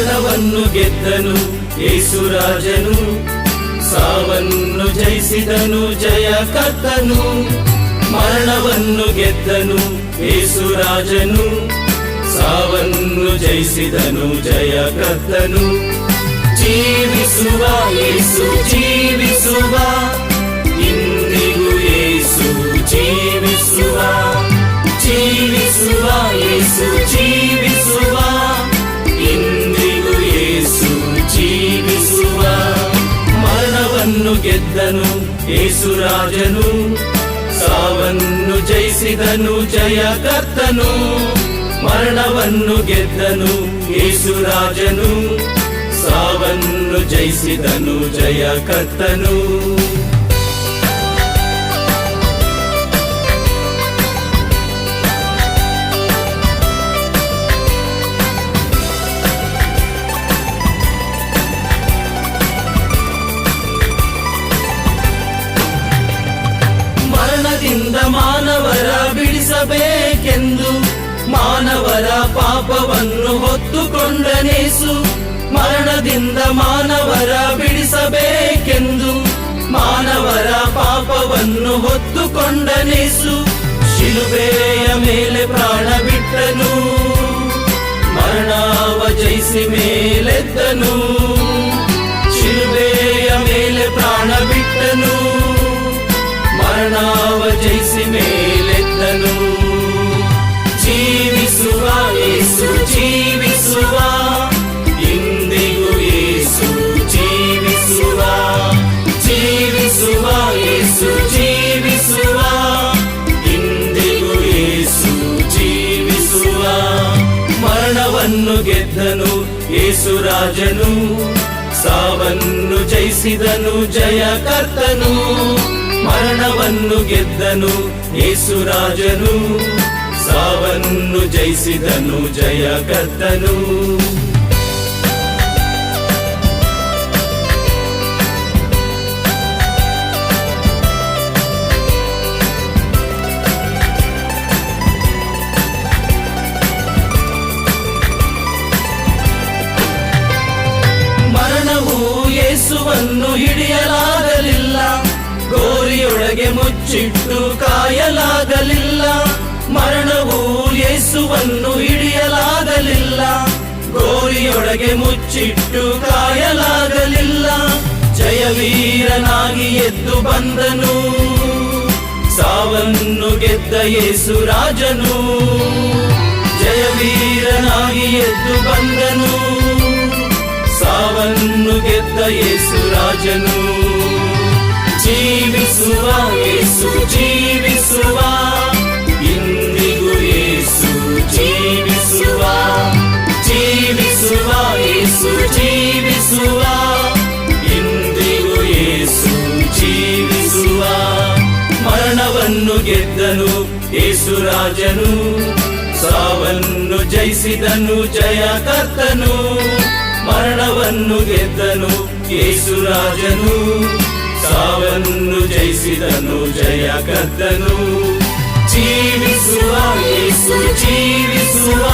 ಮರಣವನ್ನು ಗೆದ್ದನು ಯೇಸುರಾಜನು. ಸಾವನ್ನು ಜಯಿಸಿದನು, ಜಯ ಕತ್ತನು ಮರಣವನ್ನು ಗೆದ್ದನು ಯೇಸುರಾಜನು. ಸಾವನ್ನು ಜಯಿಸಿದನು, ಜಯ ಕತ್ತನು ಜೀವಿಸುವ ಯೇಸು, ಜೀವಿಸುವ. ಗೆದ್ದನು ಯೇಸುರಾಜನು ಸಾವನ್ನು ಜಯಿಸಿದನು ಜಯ ಕರ್ತನು ಮರಣವನ್ನು ಗೆದ್ದನು ಯೇಸುರಾಜನು ಸಾವನ್ನು ಜಯಿಸಿದನು ಜಯ ಕರ್ತನು ಮರಣದಿಂದ ಮಾನವರ ಬಿಡಿಸಬೇಕೆಂದು, ಮಾನವರ ಪಾಪವನ್ನು ಹೊತ್ತುಕೊಂಡನೇಸು ಮರಣದಿಂದ ಮಾನವರ ಬಿಡಿಸಬೇಕೆಂದು, ಮಾನವರ ಪಾಪವನ್ನು ಹೊತ್ತುಕೊಂಡನೇಸು ಶಿಲುಬೆಯ ಮೇಲೆ ಪ್ರಾಣ ಬಿಟ್ಟನು, ಮರಣವ ಜಯಿಸಿ ಮೇಲೆದ್ದನು. ಜಯಿಸಿ ಮೇಲೆದ್ದನು ಜೀವಿಸುವ ಯೇಸು ಜೀವಿಸುವ ಇಂದಿಗೂ ಯೇಸು ಜೀವಿಸುವ ಜೀವಿಸುವ ಯೇಸು ಜೀವಿಸುವ ಇಂದಿಗೂ ಯೇಸು ಜೀವಿಸುವ ಮರಣವನ್ನು ಗೆದ್ದನು ಯೇಸು ರಾಜನು ಸಾವನ್ನು ಜಯಿಸಿದನು ಜಯ ಕರ್ತನು ಮರಣವನ್ನು ಗೆದ್ದನು ಯೇಸುರಾಜನು ಸಾವನ್ನು ಜಯಿಸಿದನು ಜಯ ಕರ್ತನು ಮರಣವು ಯೇಸುವನ್ನು ಗೋರಿಯೊಳಗೆ ಮುಚ್ಚಿಟ್ಟು ಕಾಯಲಾಗಲಿಲ್ಲ. ಮರಣವು ಯೇಸುವನ್ನು ಹಿಡಿಯಲಾಗಲಿಲ್ಲ. ಗೋರಿಯೊಳಗೆ ಮುಚ್ಚಿಟ್ಟು ಕಾಯಲಾಗಲಿಲ್ಲ. ಜಯವೀರನಾಗಿ ಎದ್ದು ಬಂದನು. ಸಾವನ್ನು ಗೆದ್ದ ಯೇಸು ರಾಜನು. ಜಯವೀರನಾಗಿ ಎದ್ದು ಬಂದನು. ಸಾವನ್ನು ಗೆದ್ದ ಯೇಸು ರಾಜನು. ಜೀವಿಸುವ ಯೇಸು ಜೀವಿಸುವ, ಇಂದಿಗೂ ಯೇಸು ಜೀವಿಸುವ ಜೀವಿಸುವ, ಯೇಸು ಜೀವಿಸುವ, ಇಂದಿಗೂ ಯೇಸು ಜೀವಿಸುವ. ಮರಣವನ್ನು ಗೆದ್ದನು ಯೇಸು ರಾಜನು, ಸಾವನ್ನು ಜಯಿಸಿದನು ಜಯ ಕರ್ತನು ಮರಣವನ್ನು ಗೆದ್ದನು ಯೇಸು ರಾಜನು. ಸಾವನ್ನು ಜಯಿಸಿದನು ಜಯ ಕರ್ತನು. ಜೀವಿಸುವ ಜೀವಿಸುವ